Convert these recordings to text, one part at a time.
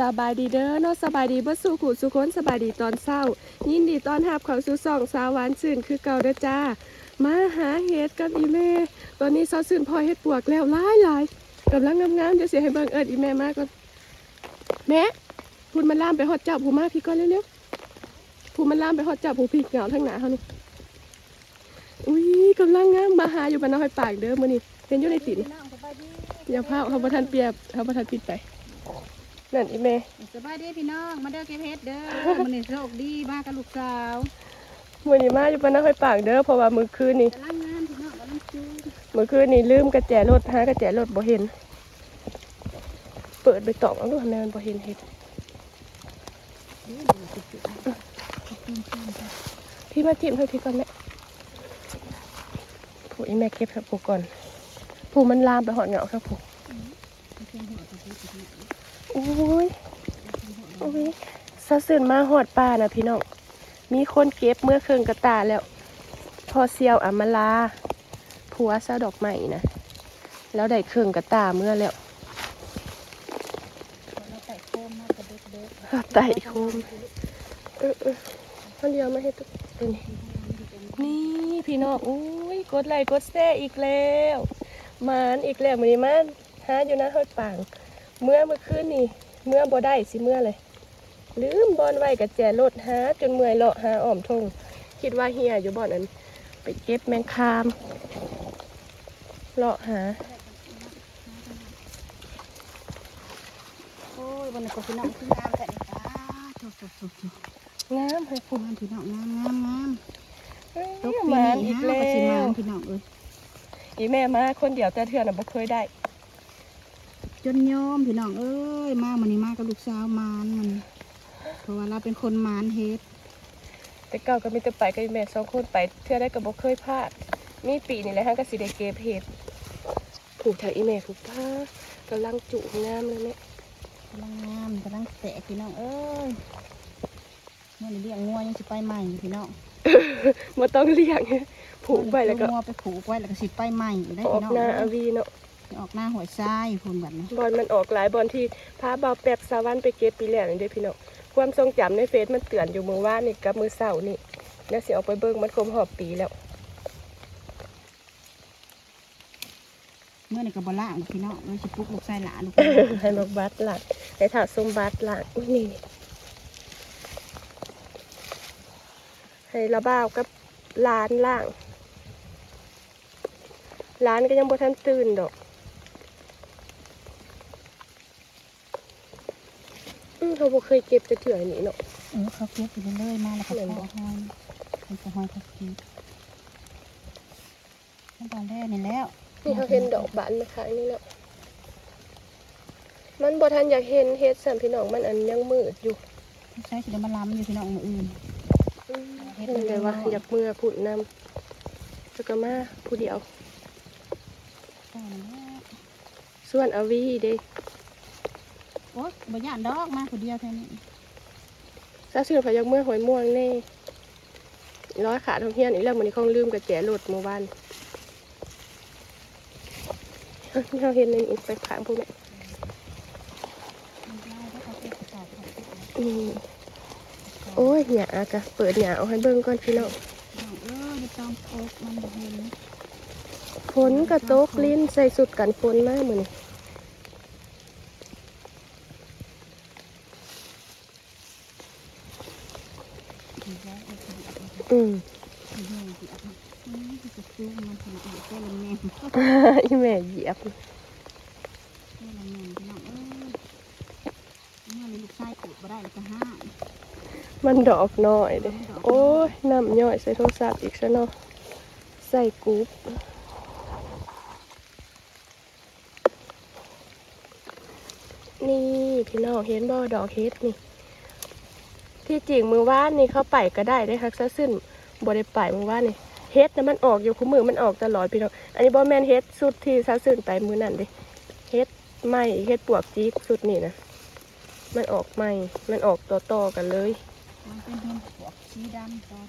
สบายดีเด้อเนาะสบายดีบ่สู่ขู่สุคนสบายดีตอนเช้า ยินดีต้อนรับเข้าสู่ช่องสาวหวานชื่นคือเก่าเด้อจ้า มาหาเห็ดกับอีแม่ตอนนี้สาวชื่นพอเห็ดปวกแล้วหลายหลายกำลังงามๆเดี๋ยวสิให้เบิ่งเอิ้นอีแม่มาก่อนแม่พูดมันล่ามไปฮอดเจ้าผู้มากพี่ก่อนเร็วๆพูดมันล่ามไปฮอดเจ้าผู้พี่เหงาทั้งหนาเฮานี่อุ้ยกำลังงามมาหาอยู่บ้านน้อยปากเด้อมื้อนี้เห็นอยู่ในตินอย่าพาเขาประทานเปียบเขาประทานปิดไป นั่นอีเมสบายดีพี่น้อง มาเด้อเก็บเฮ็ดเด้อมันนี่โชคดีมากกับลูกสาวมือนี้มาอยู่บ้านน้อยปากเด้อเพราะว่ามือคืนนี่กำลังงานพี่น้องกำลังจูงมือคืนนี่ลืมกระแจรถหากระแจรถบ่เห็น เปิดไปตอกเอาดูทำไมมันบ่เห็นเห็ดพี่มาจิ้มให้พี่ก่อนแม่ผู้อีแม่เก็บครับผู้ก่อนผู้มันลามไปหอดเหงาครับผู้ โอ้ยโอ้ยสะสื่นมาหอดป่านะพี่น้อง มีคนเก็บเมื่อคืนกระตาแล้ว พอเซียวอมาลา ผัวซาดอกใหม่นะ แล้วได้เครื่องกระตาเมื่อแล้วเราใส่โคมมากกับเด็กเด็กไต่โคมเออเออมันเดียวมาให้ตุ๊กตัวนี้นี่พี่น้องอุ้ยกดไลค์กดแซ่อีกแล้ว มานอีกแล้วมือนี้มันหาอยู่นะเฮดปาง เมื่อเมื่อคืนนี่เมื่อบ่ได้สิเมื่อเลย ลืมบอนไว้กับแจรถหาจนเมื่อยเลาะหาอ้อมทงคิดว่าเฮียอยู่บ่อนนั้น ไปเก็บแมงคามเลาะหาโอ้ยวันนี้ก็พี่น้องขึ้นงามแต่นี่จ้าโชคโชคโชคโชคงามให้คุณงามพี่น้องงามงามงามตตกกปีปีอีนี้กฮะแล้ก็สิมาววพี่น้องเอ้ยอีแม่มาคนเดียวแต่เทือนน่ะบ่เคยได้ จนยอมพี่น้องเอ้ยมามันนี้มากับลูกสาวมานมัน เพราะว่าเราเป็นคนมานเฮ็ดแต่เก่าก็มีแต่ไปกับอีแม่สองคนไปเทื่อได้ก็บ่เคยพลาด มีปีนี่แหละฮะก็สิได้เก็บเห็ดผูกแถวอีแม่ผูกผ้ากำลังจุงามเลยแม่กำลังงามกำลังแตกพี่น้องเอ้ยเมื่อนี้เลี้ยงงัวยังสิไปใหม่อยู่พี่น้องบ่ต้องเลี้ยงผูกไปแล้วก็เอางัวไปผูกไว้แล้วก็สิไปใหม่อยู่ได้ออพี่กน้องหน้าเอ้อายวีเนาะ ออกหน้าหัวทรายพูนแบบนี้บอลมันออกหลายบอลที่พาเบาแป๊บสาวันไปเก็บปีแล้วนี่เด้อพี่น้องความทรงจำในเฟซมันเตือนอยู่มือว่านนี่กับมือเสาร์นี่แล้วสิออกไปเบิ่งมันครบหอบปีแล้วเมื่อนี้ก็บล่างพี่น้องเลยสิปลุกลูกชายหลานลูกให้บักบัดหลักให้ถาสมบัติหลักอุ้ยนี่นี่ให้ระบ้าวกับร้านล่างร้านก็ยังบ่ทันตื่นดอกอืม เขาบ่เคยเก็บจะเถื่อนี่เนาะเออเขาเก็บไปเรื่อยๆมาแล้วก็เหมือนพบ่อหอยมันจะหอยเขาเก็บขั้นตอนแรกนี่แล้วนี่เขาเห็นดอกบานมาขายนี่เนาะมันบ่ทันอยากเห็นเฮ็ดสัมพี่น้องมันอันยังมืดอยู่ใช้สิเดมาล้ำอยู่พี่น้องมืออื่นเฮ็ดเห็นเลยว่าเร็วๆอยากเมื่อผุดนำแล้วก็มาผู้เดียวก็นั่นแหละส่วนอาวีเด้ โอ๊ยบ่ย่านดอกมาคนเดียวแค่นี้ซาซื่อพายักเมื่อหอยม่วงแน่ร้อยขาทองเฮียนอีกแล้วมันนี้คงลืมกับแจรถเมื่อวานเอ้าเราเห็นในอีกไปขางพวกนี้มันได้แล้วเขาเก็บกระสอบเขาเก็บกระสอบอืมโอ้ยหยาอะกะเปิดหยาเอาให้เบิ่งก่อนพี่น้องพี่น้องเออจะต้องโอ๊กมันบ่เห็นฝนกระตกลิ้นใส่สุดกันฝนมากมือนี่ดีแล้วเออดีแล้วอืมดีแล้วดีแล้วอืมจะซูมมันขนาดไหนแค่ละแม่อีแม่เหยียบมันดอกหนดอกน้อยเด้โอ้ยน้ำย่อยใส่โทรศัพท์อีกซะเนาะใส่กรุ๊ปนี่พี่น้องเห็นบ่อดอกเฮ็ดนี่ ที่จริงมือว่านนี่เขาไปก็ได้ได้ครับซะซึ่นบ่ได้ไปมือว่านนี่เฮ็ดนะมันออกอยู่คู่มือมันออกตลอดพี่น้องอันนี้บ่แม่นเฮ็ดสุดที่ซะซึ่นไปมือนั่นเด้เฮ็ดใหม่เฮ็ดปวกจี๊กสุดนี่นะมันออกใหม่มันออกต่อๆกันเลยมันเป็นเห็ดปวกสีดำตอน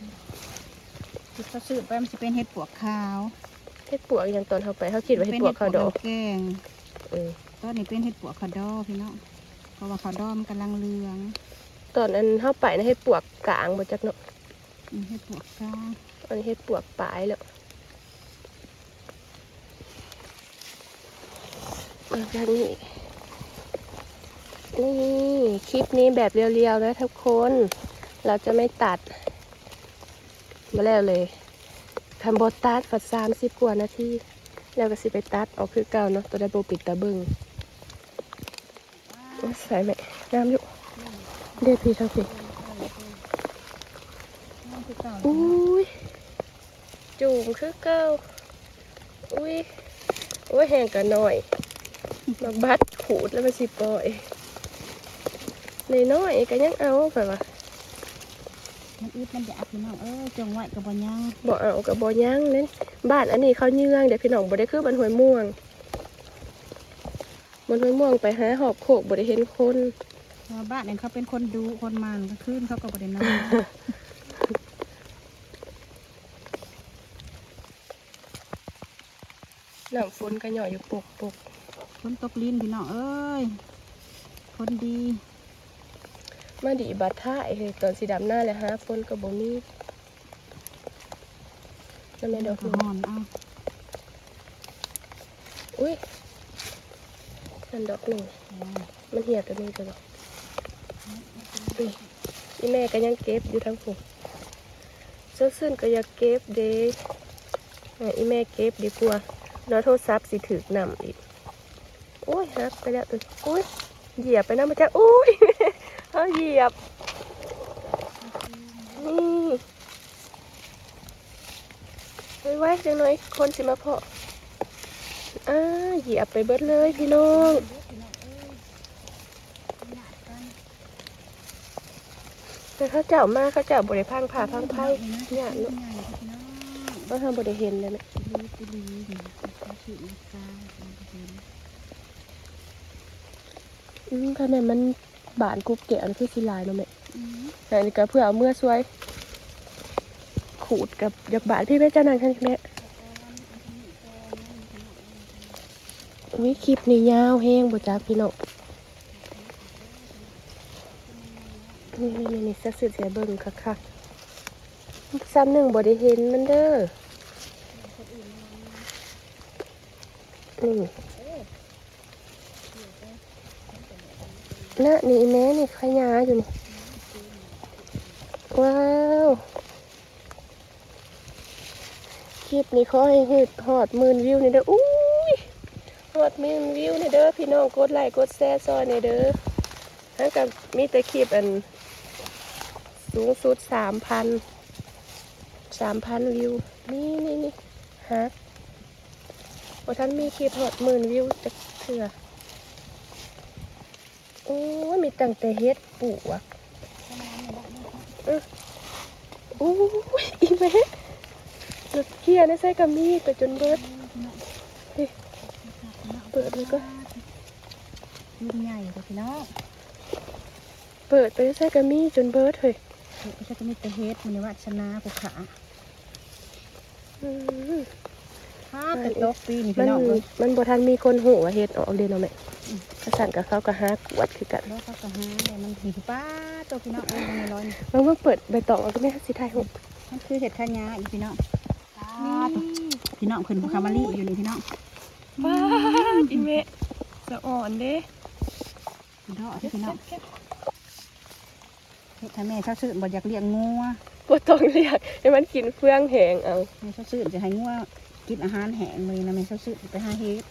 ที่เขาซื้อไปมันจะเป็นเห็ดปวกขาวเฮ็ดปวกอย่างตอนเขาไปเขาคิดว่าเฮ็ดปวกเขาดอกเป็นเห็ดปวกแกงเออตอนนี้เป็นเห็ดปวกขาวดอกพี่น้องราะว่าเขาวดอมกำลังเหลือง ตอนนั้นเฮาไปนะเฮ็ดปวกกลางบ่จักเนาะอืมเฮ็ดปวกกลางอันนี้เฮ็ดปวกปลายแล้วมาจากนี้นี่คลิปนี้แบบเรียวๆนะทุกคน เราจะไม่ตัด มาแล้วเลยทำบทตัดฝัดสามสิบกว่านาทีแล้วก็สิไปตัดออกคือเก่าเนาะตัวได้โบปิดตาเบิงโอ้ยใส่ไหมน้ำอยู่ เด็ดพี่ทั้งพี่นั่นคือเก่าอุ้ยจูงคือเก่าอุ้ยโอ้ยแห้งกันหน่อย มาบัดขูดแล้วมาสิปล่อยในน้อยๆก็ยังเอาไปว่ามันอึดมันอยากพี่น้องเอ้ยจงไว้กับบ่ยังบ่เอากับบ่ยังเน้นบ้านอันนี้เขาเยื่องเดี๋ยวพี่น้องบ่ได้คือบ้านห้วยม่วงบ้านห้วยม่วงไปหาหอบโขกบ่ได้เห็นคน เพราะว่าบ้านเนี่ยเขาเป็นคนดูคนมันกลางคืนเขาก็บ่ได้นอนน้ำฝนก็หย่อยอยู่ปกปกคนตกลิ้นพี่น้องเอ้ยคนดีมาดีบัดท่าไอ้เฮ้ยตอนสีดำหน้าเลยฮะฝนก็บ่มีนั่นแม่ดอกกระนี่หอนเอาอุ้ยนั่นดอกหนึ่งมันเหี่ยตัวนี้ตัวหรอก อีแม่ก็ยังเก็บอยู่ทั้งผมเสื้อซื่นก็อยากเก็บเด้ให้อีแม่เก็บดีกว่านาะโทรศัพท์สิถือนำอีกโอ้ยฮักไปแล้วตัวโอ้ยเหยียบไปนะมาจ้าโอ้ยเขาเหยียบนี่ไว้ไว้จังหน่อยคนสิมาเพาะอ่าเหยียบไปเบิดเลยพี่น้อง แต่เขาเจ้ามากเขาเจ้าบริพังผ่าพังไพ่เนี่ยเนอะก็ทำบริเห็นเลยนะข้าลมันก็เห็นอืมคะแนนมันบานกรุบเกะอันคือสีลายเนาะแม่อืมแต่อันนี้ก็เพื่อเอาเมื่อช่วย ขูดกับยากบานพี่แม่เจ้านางท่านแม่วิคลิปนี้ยาวแห้งบ่จ้าพี่น้อง นี่นี่นี่สักสืบเสียเบิ่งคักคักๆซ้ำหนึ่งบ่ได้เห็นมันเด้อนี่น่ะนี่แม่นี่ขยาอยู่นี่ ว้าว คลิปนี้ขอให้ห็ดหอดหมื่นวิวนี่เด้ออุ้ยหอดหมื่นวิวนี่เด้อพี่น้องกดไลค์กดแชร์ซอยนี่เด้อทั้งกับมีแต่คลิปอัน สูงสุดสามพันสามพันวิว นี่นี่นี่ฮะโอ้ท่านมีคลิปหอดหมื่นวิวจะเถื่อโอ้ยมีตั้งแต่เฮ็ดปลูกอะเออโอ้ยอีแม่รถเกียร์นะใส่กระมีไปจนเบิดเฮ้ยเปิดเลยก็ลูกใหญ่กว่าพี่น้องเปิดไปใส่กระมีจนเบิดเฮ้ย เฮ็ดไม่ใช่ก็มีแต่เฮ็ดมันวัชนาภูขาถ้าแต่ตกปีนี่พี่น้องมันบ่ทันมีคนหูว่าเฮ็ดออกเดนเอาแม่กระสันกับเขาก็หากวดคือกันแล้วเขาก็หาแต่มันผีป้าตัวพี่น้องเอ้ยมันในร้อยนี่มันว่าเปิดใบตองเอาก็แม่สิถ่ายหูมันคือเห็ดขะยาอีพี่น้องพี่น้องขึ้นภูคามาลีอยู่นี่พี่น้องว้าอีแม่สะอ่อนเด้พี่น้องพี่น้อง ถ้าแม่เช้าซื่นบ่อยากเลี้ยงงัวบ่ต้องเรียกให้มันกินเฟืองแหงเอาแม่เช้าซื่นจะให้งัวกินอาหารแห้งเลยนะแม่เช้าซื่นไปหาเฮ็ด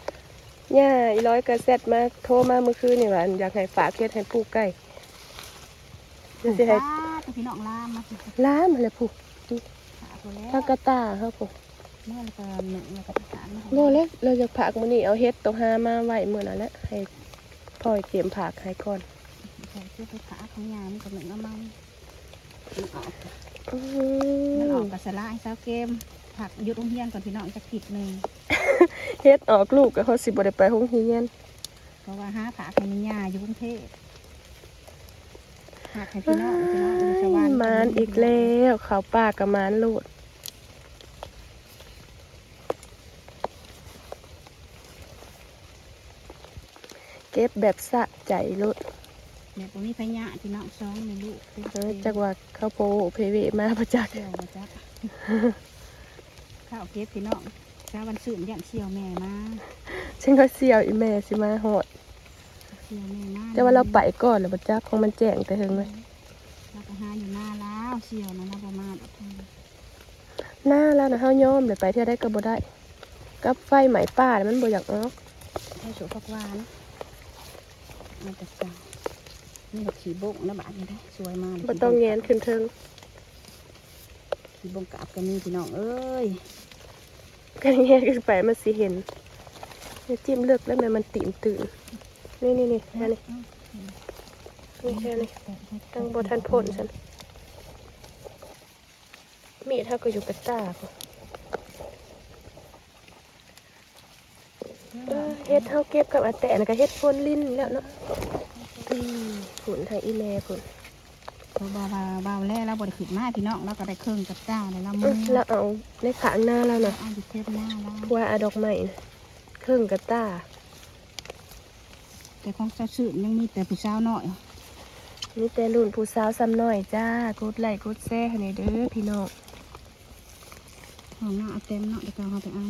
ย่าอีร้อยกระเซ็ดมาโทรมาเมื่อคืนนี่ว่าอยากให้ฝากเฮ็ดให้ปลูกไก่เดี๋ยวสิให้ป้าตัวพี่น้องลามมาสิล้ามอะไรผูกหาตัวแล้วทางกระตาครับผมเมื่อแล้วก็หนึ่งแล้วก็ประสานมาให้โน่เลยเราจะผักมื้อนี้เอาเฮ็ดตรงหามาไว้มื้อนั้นแหละให้พ่อยเตรียมผักให้ก่อน ใส่ชื่อไปขาของยามันก็หนึ่งน้ำมันมันออกอืมันออกมกับสลายเช้าเกม ผักหยุดโรงเรียนก่อนพี่น้องจะผิดหนึ่งเฮ็ดออกลูกก็เขาสิบ่ได้ไปโรงเรียนเพราะว่าหาผักให้มียาอยู่กรุงเทพผักให้พี่น้องพี่น้องอยู่สวรรค์มานอีกแล้วข้าวป่ากับมานโลดเก็บแบบสะใจโลด เนี่ยตรงนี้พญาพี่น้องสองในลูกเป็นเออจักว่าเขาโปเพเวมาประจักษ์เสี่ยวมาจักข้าวเก็บพี่น้องเช้าวันสื่นยันเสี่ยวแม่มาฉันก็เสียวอีแม่สิมาหอดเสี่ยวแม่มาแต่ว่าเราไปก่อนแล้วประจักษ์ของมันแจ้งแต่เฮงเลยเราก็หาอยู่หน้าแล้วเสี่ยวนะนะประมาณหน้าแล้วนะเฮายอมเลยไปเที่ยวได้ก็บ่ได้กับไฟไหม้ป่าเนี่ยมันบ่อยากออกให้สูฟักหวานมันจะสั่ง นี่แบบขี่บงแล้วบาทนี่ได้สวยมากบ่ต้องแงนขึ้นเทิงขี่บงกาบกันนี่พี่น้องเอ้ยกันแงนขึ้นไปมันสิเห็นเนี่ยจิ้มเลือกแล้วแม่มันตื่นตื่นนี่นี่นี่แค่นี้นี่แค่นี้ตั้งบ่ทันพ่นฉันมีดเท่าก็อยู่กับตาพุ่นเออเฮ็ดเท่าเก็บกับอาแตะนะก็เฮ็ดพ่นลิ้นแล้วเนาะอืม ผุนทางอีแม่ผุนตัวเบาเบาเบาแล้วเราบริขิดมากพี่น้องเราก็ได้เครื่องกับจ้าเลยเราเอมืออแล้วเอาในขางหน้าแล้วนะเอาอยู่เทปหน้าแล้วว่าอาดอกไม้นะเครื่องกระตาแต่ของเจ้าสื่อยังมีแต่ผู้สาวน้อยมีแต่รุ่นผู้สาวซ้ำน้อยจ้ากดไลค์กดแชร์ให้หน่อยเด้อพี่น้องห้องหน้าเอาเต็มเนาะเดี๋ยวเราเอาไปเอา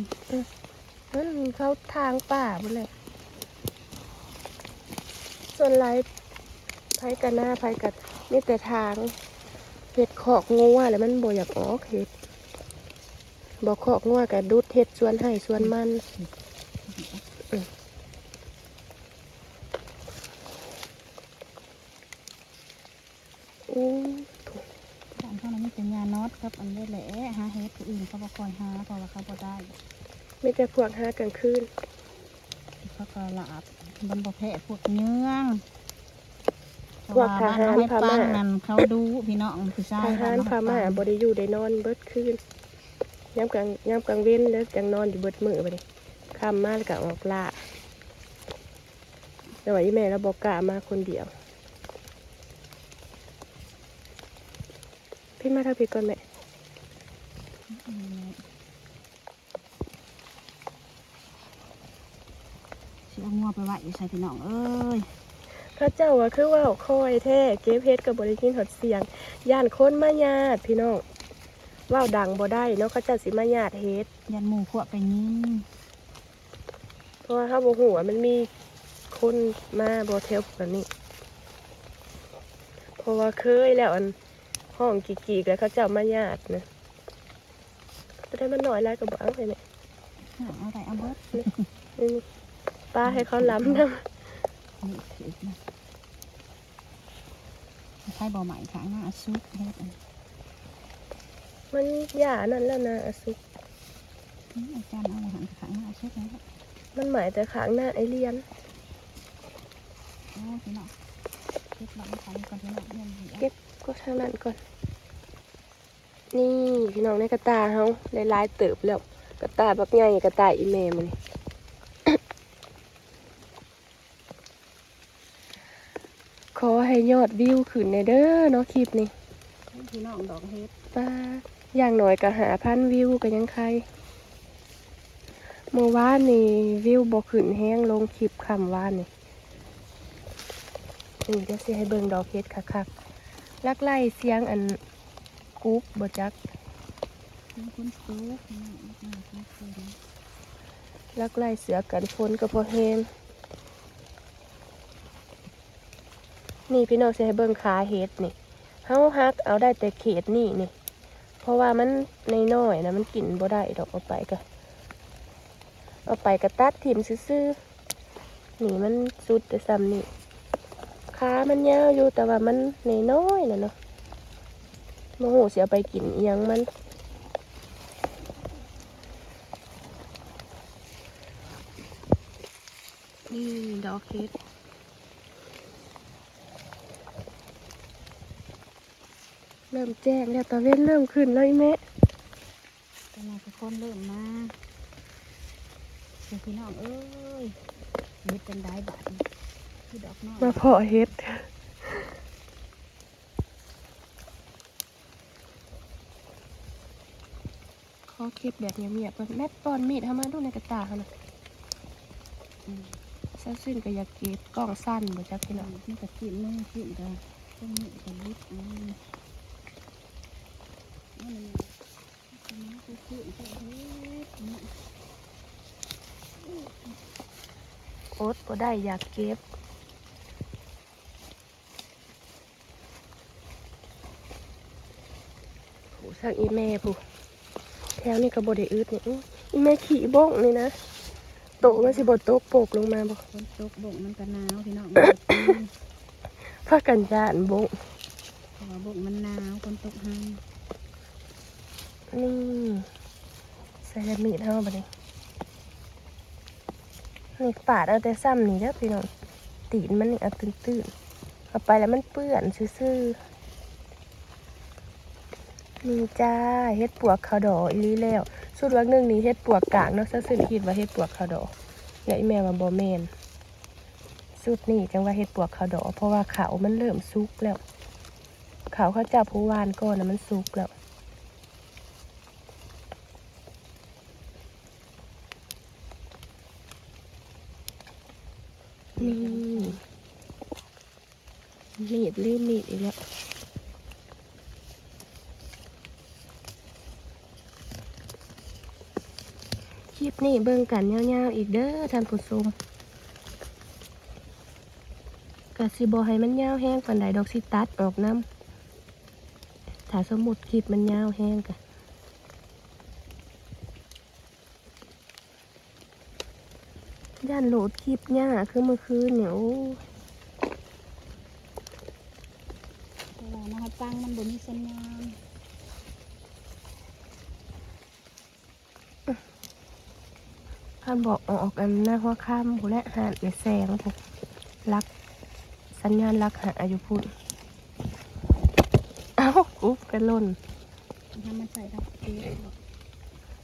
นั่นเขาทางป่าหมดเลย ส่วนไรไผกันหน้าไผกัดมีแต่ทางเห็ดขอกงัวแล้วมันบ่อยากออกเห็ดบอกขอกงัวกับดุดเห็ดส่วนให้ส่วนมันอืมอู้อันเท่านั้นมีแต่ยาน็อตครับอันได้แหละหาเฮ็ดผู้อื่นเขาบ่คอยหาเพราะว่าเขาบ่ได้มีแต่พวกหากลางคืน เขาก็หลาบมันบ่แพ้พวกเนื้องพวกทหารเพะว่บ้นน้องให้พม่าปังนั่นเขาดูพี่น้องผู้ชายทหารพม่าบริอยู่ได้นอนเบิดคืนยามกลางยามกลางเว้นแล้วจังนอนอยู่เบิดมือไปเลยค่ำมาแล้วก็ออกล่าแต่ว่าอีแม่เราบอกกล้ามาคนเดียว พี่มาทางพี่ก่อนแม่ เอางัวไปไว้อยู่ใส่พี่น้องเอ้ยเข้าเจ้าว่าคือว่าคอยแท้เก็บเพชรกับบริกินหดเสียงย่านคนมาญาติพี่น้องว่าวดังบ่ได้เนาะเขาเจ้าสิมาญาติเฮ็ดยันหมู่ขวบไปยิงเพราะว่าเขาบอกหัวามันมีคนมาบอเทลแบบนี้เพราะว่าเคยแล้วอันห้องกีกๆแล้วเขาเจ้ามาญาตินะจะได้มันหน่อยแล้วก็บอกเอาไปไหมเอาอะไรเอาเบิดนี่ ป้าให้เขาล้ำนะนี่ถือนะใช้บ่อใหม่ขางหน้าซุปเฮ็ดอันมันหย่านั่นแล้วนะอาซุกนี้อาจารย์เอาอาหารขางหน้าซุปแล้วมันหมายแต่ขางหน้าไอเลียนโอ้พี่น้องเก็บหลังขันก่อนพี่น้องยังดีเก็บก็ทางนั้นก่อน นี่พี่น้องในกระตาเขาได้ลายๆเติบแล้วกระตาบักใหญ่กระตาอีเมมันนี่ ขอ ให้ยอดวิวขึ้นในเด้อเนาะคลิปนี้พี่น้องดอกเฮ็ดป้าอย่างหน่อยก็หาพันวิวก็ยังใครเมื่อวานนี่วิวบ่ขึ้นแห้งลงคลิปคำวานนี่นี่เดี๋ยวสิให้เบิ่งดอกเฮ็ดคักๆลักไล่เสียงอันกรุ๊ปบ่จักคุณคุณซุปพี่น้องอืมคุณซุปลักไล่เสือกันฝนก็พอแห้ง นี่พี่น้องสิให้เบิ่งขาเฮ็ดนี่เฮาฮักเอาได้แต่เขตนี่นี่ เพราะว่ามันในน้อยนะมันกินบ่ได้ดอกเอาไปก็เอาไปก็ตัดถิ่มซื่อๆนี่มันสุดแต่ซ้ำนี่ขามันยาวอยู่แต่ว่ามันในน้อยนะเนาะโมโหเสียไปกินเอิหยังมันนี่ดอกเฮ็ด เริ่มแจ้งแล้วตะเว้นเริ่มขึ้นแล้วอีแม่ตอนนี้ทุกคนเริ่มมาเดี๋ยวพี่น้องเอ้ยเฮ็ดเป็นได้บาทนี่คือดอกน้อยมาเพาะเฮ็ดขอคลิปแบบเงียบๆก่อนแม่ปอนมีดทำมาดูในกระตาเขานะอืมเซาซื่นก็อยากเก็บกล้องสั้นบ่จักพี่น้องนี่ก็จิ้มมือจิ้มก็ต้นนี้ก็ลิดอืมอันนี้อันนี้ก็จิ้มก็เฮ็ดนี่โอ๊ตบ่ได้อยากเก็บผู้สักอีแม่ผู้แถวนี้ก็บ่ได้อึดนี่อื้ออีแม่ขี่บ้องนี่นะโตะมันสิบ่ตกโปกลงมาบ่ฝนตกบ่งมันก็หนาวพี่น้องพากันย่านบ้งเพราะว่าบ่งมันหนาวฝนตกแห้ง นี่ใส่ละมีดเฮาบัดนี้นี่ปาดเอาแต่ซ้ำนี่เด้อพี่น้องตีนมันนี่เอาตื้นๆเอาไปแล้วมันเปื้อนซื่อๆนี่จ้าเฮ็ดปวกขาวดออีลีแล้วสุดวักหนึ่งนี้เฮ็ดปวกกลางเนาะซะซึ่งคิดว่าเฮ็ดปวกขาวดอกอย่าอีแม่ว่าบ่แม่นสุดนี่จังว่าเฮ็ดปวกขาวดอเพราะว่าขาวมันเริ่มสุกแล้วขาวเขาจับผู้วานก่อนนะมันสุกแล้ว นี่มีดลืมมีดอีกแล้วคลิปนี้เบิ่งกันยาวๆอีกเด้อท่านผู้ชมกะสิบอให้มันยาวแห้งปันใดดอกสิตัดออกน้ำถ้าสมมุดคลิปมันยาวแห้งกะานโหลดคลิปยากคือเมื่อคืนเนี่ยโอ้เพราะว่านะคะตั้งมันบ่มีสัญญาณท่านบอกเอาออกกันหน้าหัวข้ามผู้และหาดในแสงผู้รัก สัญญาณรักหาอายุพุ่นเอ้าอุ๊บกระล่นทำมันใส่ทับเตี้ย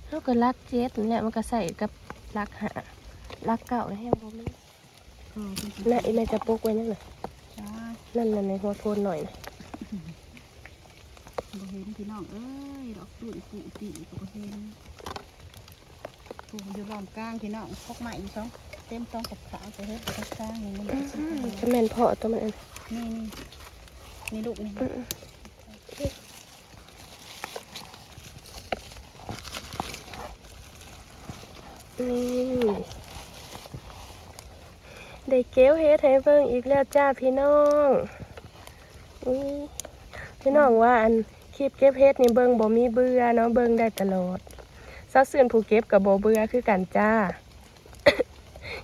แล้วก็รักเจ็ดนั่นแหละมันก็ใส่กับรักหา รักเก่าแล้วแห้งบ่มีก็เป็นสิน่ะอีแม่จะปกไว้นั่นน่ะจ้านั่นน่ะในหัวโทนหน่อยนะบ่เห็นพี่น้องเอ้ยดอกตุ่นปุติก็บ่เห็นปลูกอยู่ล้อมกลางพี่น้องพกไม้อีกสองเต็มต้องกับขาวไปเฮ็ดไปกลางนี่มันอื้อสิหือจะแม่นเพาะตัวมันอันนี่นี่นี่ลูกนี่อื้อนี่ ได้เกี้ยวเฮ็ดให้เบิ่งอีกแล้วจ้าพี่น้องอุ้ยพี่น้องว่าอันคลิปเก็บเฮ็ดนี่เบิ่งบ่มีเบื่อเนาะเบิ่งได้ตลอดซาซื่นผู้เก็บกับบ่เบื่อคือกันจ้า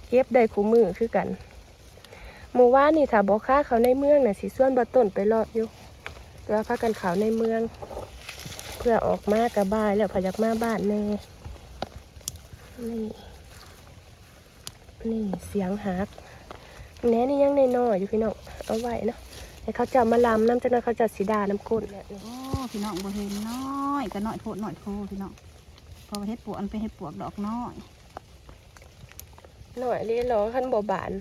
เก็บได้คู่มือคือกันหมู่ว่านนี่ถ้าบ่ค้าเขาในเมืองน่ะสิส่วนบ่ต้นไปรอดอยู่แต่ว่าพากันเขาในเมือง เพื่อออกมากระบายแล้วพยากมาบ้านแน่นี่นี่เสียงหัก แหน่นี่ยังในน้อยๆอยู่พี่น้องเอาไว้เนาะให้เขาจะมาลำน้ำจังนั้นเขาจะสีดาน้ำก้นเนี่ยนี่โอ้พี่น้องบ่เห็นน้อยก็น้อยโพดน้อยโพพี่น้องพอเฮ็ดปวกอันไปเฮ็ดปวกดอกน้อยหน่อยเรียรอขั้นบ่บาน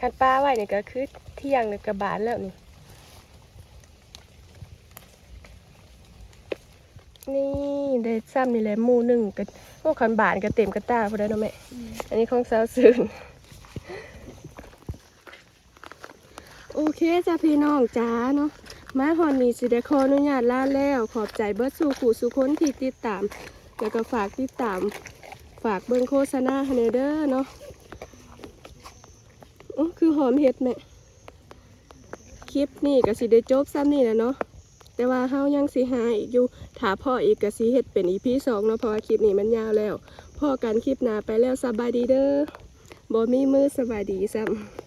ขั้นป้าไว้เนี่ยก็คือเที่ยงเนี่ยกระบานแล้วนี่นี่ได้ซ้ำนี่แหละหมูหนึ่งกับโอ้ขันบานก็เต็มกระตาพอได้เนาะแม่ อันนี้ของสาวซื่น โอเคจ้ะพี่น้องจ้าเนาะมาฮอนนี้สิได้ขออนุญาตลาแล้ว ขอบใจเบิร์ดสู่ขู่สุคนที่ติดตาม แล้วก็ฝากติดตาม ฝากเบิ่งโฆษณาให้แหน่เด้อเนาะโอ้คือหอมเห็ดแม่คลิปนี้ก็สิได้จบซ้ำนี่แหละเนาะแต่ว่าเฮายังสิหาอีกอยู่ถาพ่ออีกก็สิเฮ็ดเป็นอีพีสองเนาะเพราะว่าคลิปนี้มันยาวแล้วพ่อกันคลิปหน้าไปแล้วสบายดีเด้อบ่มีมือสบายดีซ้ำ